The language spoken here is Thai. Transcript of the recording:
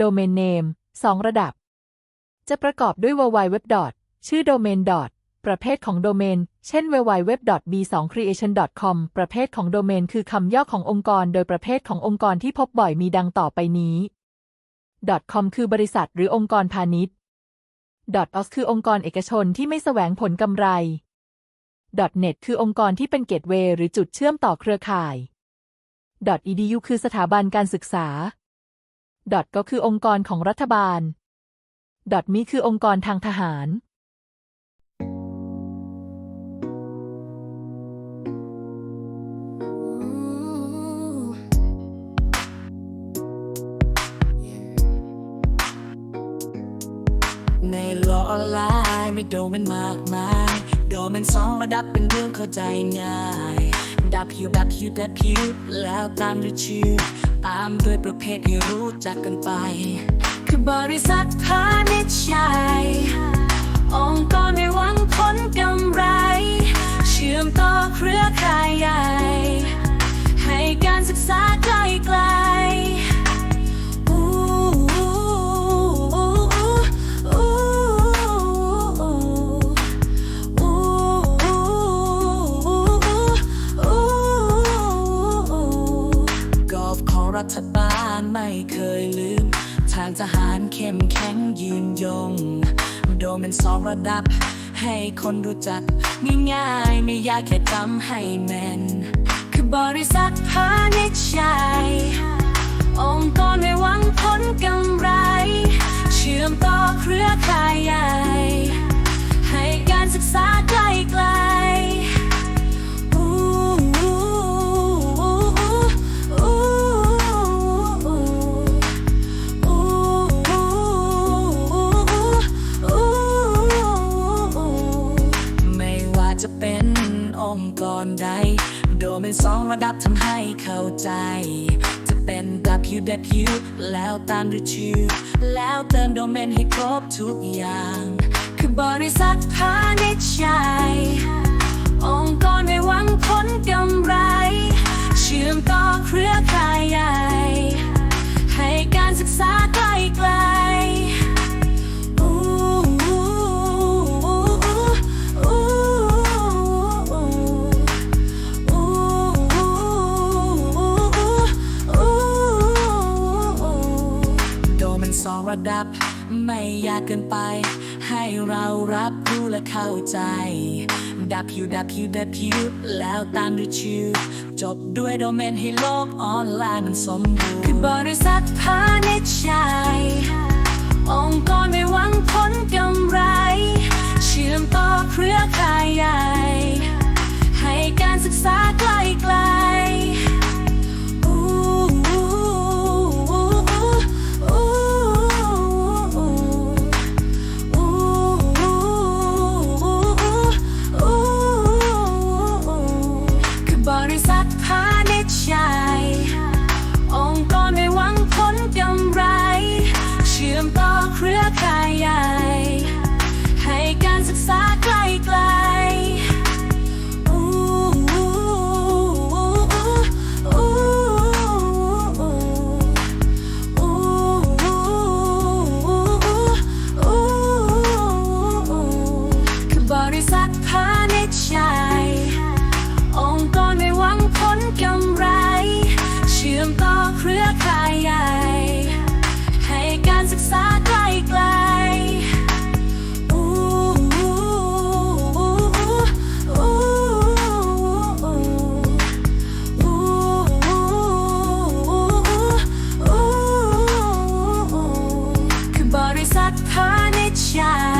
Domain Name 2ระดับ จะประกอบด้วย www. ชื่อ domain. ประเภทของโดเมน เช่น www.b2creation.com ประเภทของโดเมน คือคำย่อขององค์กร โดยประเภทขององค์กรที่พบบ่อยมีดังต่อไปนี้ .com คือบริษัทหรือองค์กรพาณิชย์ .os คือองค์กรเอกชนที่ไม่แสวงผลกำไร .net คือองค์กรที่เป็นเกตเวย์หรือจุดเชื่อมต่อเครือข่าย .edu คือสถาบันการศึกษา. ดอทก็คือองค์กรของรัฐบาล .me คือองค์กรทางทหารในโลกออนไลน์ไม่โดนมันมากมาย โดนมันสองระดับเป็นเรื่องเข้าใจง่าย ดับผิวดับผิวดับผิวแล้วตามด้วยชื่อ ตามด้วยประเภทให้รู้จักกันไป คือบริษัทพาณิชย์ใหญ่องค์กรไม่หวังผลกำไร เชื่อมต่อเครือข่ายใหญ่ ให้การศึกษา บานไม่เคยลืม ทางทหารเข้มแข็งยืนยง โดมเป็นสองระดับ ให้คนรู้จักง่ายๆไม่ยากแค่จำให้แม่น คือบริษัทพาณิชย์ใหญ่องค์กรไม่หวังผลกำไร องค์กรใด โดเป็นสองระดับทำให้เข้าใจ จะเป็น www แล้วตามด้วยชื่อ แล้วเติมโดเมนให้ครบทุกอย่าง คือบริษัทพาณิชย์ ดับ ไม่อยากเกินไป ให้เรารับรู้และเข้าใจ ดับผิวดับผิวดับผิวแล้วตามด้วยชื่อ จบด้วยโดเมนให้โลกออนไลน์มันสมบูรณ์คือบริษัทพาณิชย์องค์กรไม่หวังผลกำไร เชื่อมต่อ shine.